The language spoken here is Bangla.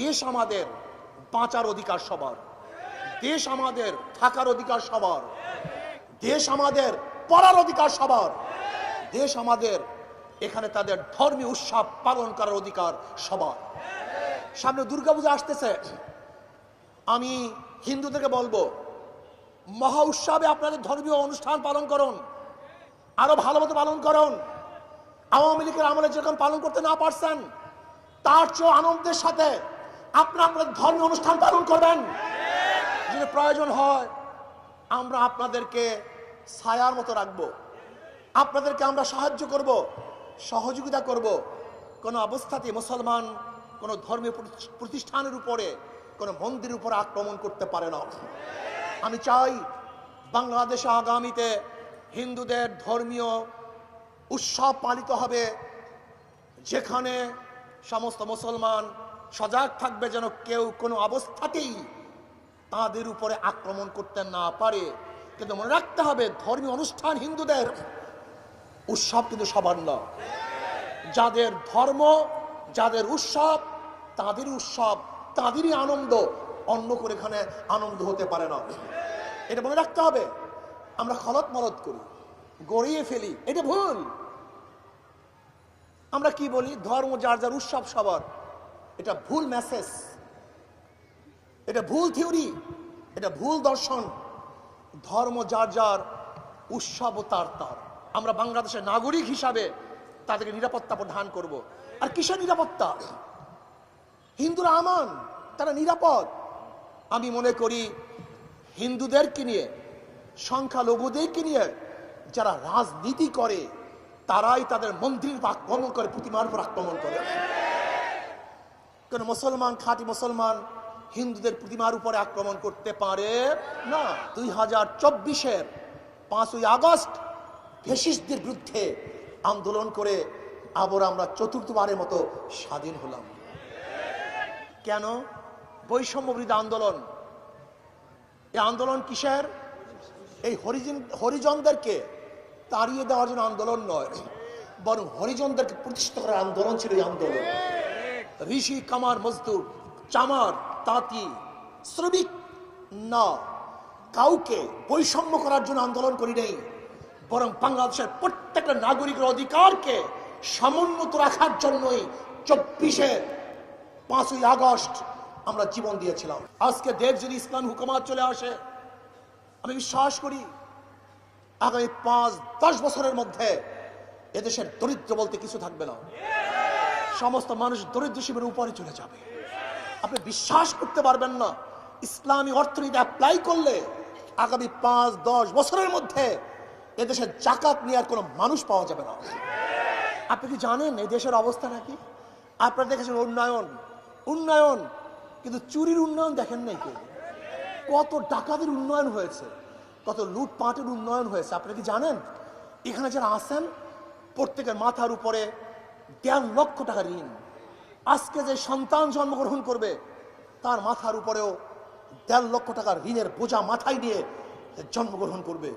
দেশ আমাদের, বাঁচার অধিকার সবার। দেশ আমাদের, থাকার অধিকার সবার। দেশ আমাদের, পড়ার অধিকার সবার। দেশ আমাদের, এখানে তাদের ধর্মীয় উৎসব পালন করার অধিকার সবার। সামনে দুর্গাপূজা আসতেছে। আমি হিন্দুদেরকে বলব, মহা উৎসবে আপনাদের ধর্মীয় অনুষ্ঠান পালন করুন, আরও ভালো মতো পালন করুন। আওয়ামী লীগের আমলে যেরকম পালন করতে না পারছেন, তার চেয়েও আনন্দের সাথে আপনারা আপনাদের ধর্মীয় অনুষ্ঠান পালন করবেন। যদি প্রয়োজন হয়, আমরা আপনাদেরকে ছায়ার মতো রাখব। আপনাদেরকে আমরা সাহায্য করব, সহযোগিতা করব। কোনো অবস্থাতে মুসলমান কোনো ধর্মীয় প্রতিষ্ঠানের উপরে, কোনো মন্দিরের উপরে আক্রমণ করতে পারে না। আমি চাই বাংলাদেশে আগামীতে হিন্দুদের ধর্মীয় উৎসব পালিত হবে, যেখানে সমস্ত মুসলমান সজাগ থাকবে যেন কেউ কোনো অবস্থাতেই তাদের উপরে আক্রমণ করতে না পারে। কিন্তু মনে রাখতে হবে, ধর্মীয় অনুষ্ঠান হিন্দুদের, উৎসব কিন্তু সবার না। যাদের ধর্ম, যাদের উৎসব, তাদের উৎসব, তাদেরই আনন্দ, অন্য করে এখানে আনন্দ হতে পারে না। এটা মনে রাখতে হবে, আমরা খলত মরদ করি, গড়িয়ে ফেলি, এটা ভুল। আমরা কি বলি? ধর্ম যার যার উৎসব সবার। এটা ভুল মেসেজ এটা ভুল থিওরি এটা ভুল দর্শন। ধর্ম যার যার, উৎসব তার তার। আমরা বাংলাদেশের নাগরিক হিসাবে তাদেরকে নিরাপত্তা প্রদান করব। আর কিসের নিরাপত্তা? হিন্দুরা আমান, তারা নিরাপদ। আমি মনে করি হিন্দুদেরকে নিয়ে, সংখ্যালঘুদেরকে নিয়ে যারা রাজনীতি করে, তারাই তাদের মন্দিরের উপর আক্রমণ করে, প্রতিমার উপর আক্রমণ করে। কোন মুসলমান, খাঁটি মুসলমান হিন্দুদের প্রতিমার উপরে আক্রমণ করতে পারে না। দুই হাজার চব্বিশের পাঁচই আগস্ট ফেসিস্টদের বিরুদ্ধে আন্দোলন করে আবার আমরা চতুর্থবারের মতো স্বাধীন হলাম। কেন? বৈষম্য বিরোধী আন্দোলন। এই আন্দোলন কিসের? এই হরিজন, হরিজনদেরকে তাড়িয়ে দেওয়ার জন্য আন্দোলন নয়, বরং হরিজনদেরকে প্রতিষ্ঠিত করার আন্দোলন ছিল এই আন্দোলন। ঋষি, কামার, মজদুর, চামার, তাঁতি, শ্রমিক, না, কাউকে বৈষম্য করার জন্য আন্দোলন করি নেই, বরং বাংলাদেশের প্রত্যেকটা নাগরিকের অধিকারকে সমুন্নত রাখার জন্যই চব্বিশে পাঁচই আগস্ট আমরা জীবন দিয়েছিলাম। আজকে দেশ যদি ইসলাম হুকুমাত চলে আসে, আমি বিশ্বাস করি আগামী পাঁচ, দশ বছরের মধ্যে এদেশের দরিদ্র বলতে কিছু থাকবে না। সমস্ত মানুষ দরিদ্র সীমার উপরে চলে যাবে। আপনি বিশ্বাস করতে পারবেন না, ইসলামী অর্থনীতি অ্যাপ্লাই করলে আগামী পাঁচ, দশ বছরের মধ্যে এদেশে জাকাত নেওয়ার কোনো মানুষ পাওয়া যাবে না। আপনি কি জানেন এই দেশের অবস্থা নাকি? আপনারা দেখেছেন উন্নয়ন উন্নয়ন, কিন্তু চুরির উন্নয়ন দেখেন নাই কেউ? কত ডাকাতের উন্নয়ন হয়েছে, কত লুটপাটের উন্নয়ন হয়েছে। আপনি কি জানেন? এখানে যারা আসেন প্রত্যেকের মাথার উপরে দেড় লক্ষ টাকা ঋণ। আজকে যে সন্তান জন্মগ্রহণ করবে, তার মাথার উপরেও দেড় লক্ষ টাকার ঋণের বোঝা মাথায় নিয়ে জন্মগ্রহণ করবে।